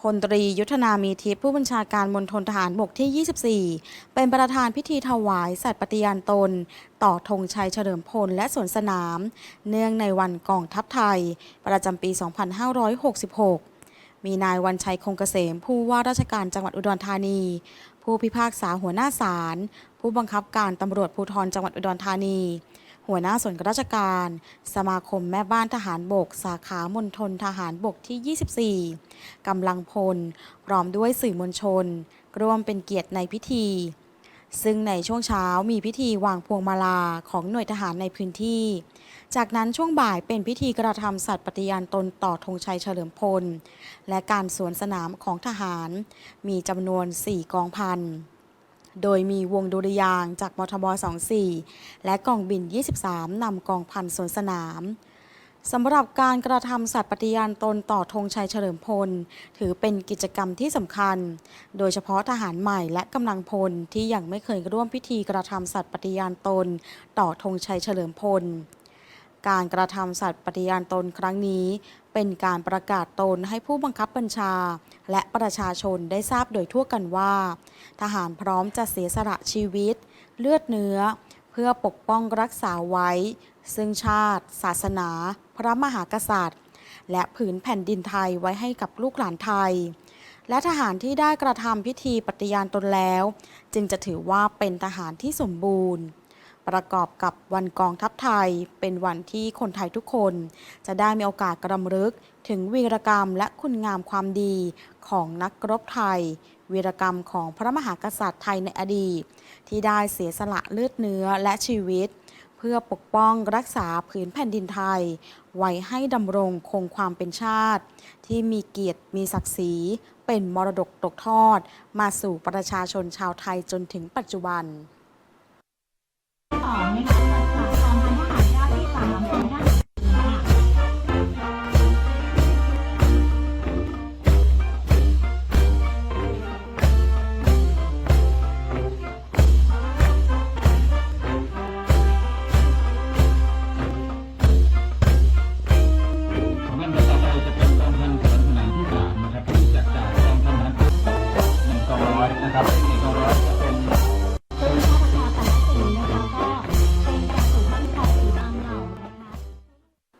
พลตรียุทธนามีทิพย์ผู้บัญชาการมณฑลทหารบกที่ 24 เป็นประธานพิธีถวาย สัตย์ปฏิญาณตน ต่อธงชัยเฉลิมพลและสวนสนาม เนื่องในวันกองทัพไทย ประจำปี 2566 มีนายวันชัยคงเกษม ผู้ว่าราชการจังหวัดอุดรธานี ผู้พิพากษาหัวหน้าศาลผู้บังคับการตำรวจภูธรจังหวัดอุดรธานี หัวหน้าส่วนราชการ สมาคมแม่บ้านทหารบก สาขามณฑลทหารบกที่ 24 กำลังพล พร้อมด้วยสื่อมวลชน ร่วมเป็นเกียรติในพิธี ซึ่งในช่วงเช้ามีพิธีวางพวงมาลาของหน่วยทหารในพื้นที่ จากนั้นช่วงบ่ายเป็นพิธีกระทำสัตย์ปฏิญาณตนต่อธงชัยเฉลิมพล และการสวนสนามของทหาร มีจำนวน 4 กองพัน โดยมีวงดุริยางจากมทบ 24 และกองบิน 23 นำกองพันสวนสนามสำหรับการกระทำสัตย์ปฏิญาณตนต่อธงชัยเฉลิมพล ถือเป็นกิจกรรมที่สำคัญ โดยเฉพาะทหารใหม่และกำลังพลที่ยังไม่เคยร่วมพิธีกระทำสัตย์ปฏิญาณตน ต่อธงชัยเฉลิมพล การกระทำสัตย์ปฏิญาณตนครั้งนี้ เป็นการประกาศตนให้ผู้บังคับบัญชา และประชาชนได้ทราบโดยทั่วกันว่า ทหารพร้อมจะเสียสละชีวิต เลือดเนื้อ เพื่อปกป้องรักษาไว้ ซึ่งชาติ ศาสนา พระมหากษัตริย์ และผืนแผ่นดินไทยไว้ให้กับลูกหลานไทย และทหารที่ได้กระทำพิธีปฏิญาณตนแล้ว จึงจะถือว่าเป็นทหารที่สมบูรณ์ ประกอบกับวันกองทัพไทย เป็นวันที่คนไทยทุกคน จะได้มีโอกาสกรำลึก ถึงวีรกรรมและคุณงามความดีของนักรบไทย วีรกรรมของพระมหากษัตริย์ไทยในอดีต ที่ได้เสียสละเลือดเนื้อและชีวิต เพื่อปกป้องรักษาผืนแผ่นดินไทย ไว้ให้ดำรงคงความเป็นชาติ ที่มีเกียรติมีศักดิ์ศรี เป็นมรดกตกทอด มาสู่ประชาชนชาวไทยจนถึงปัจจุบัน 好没好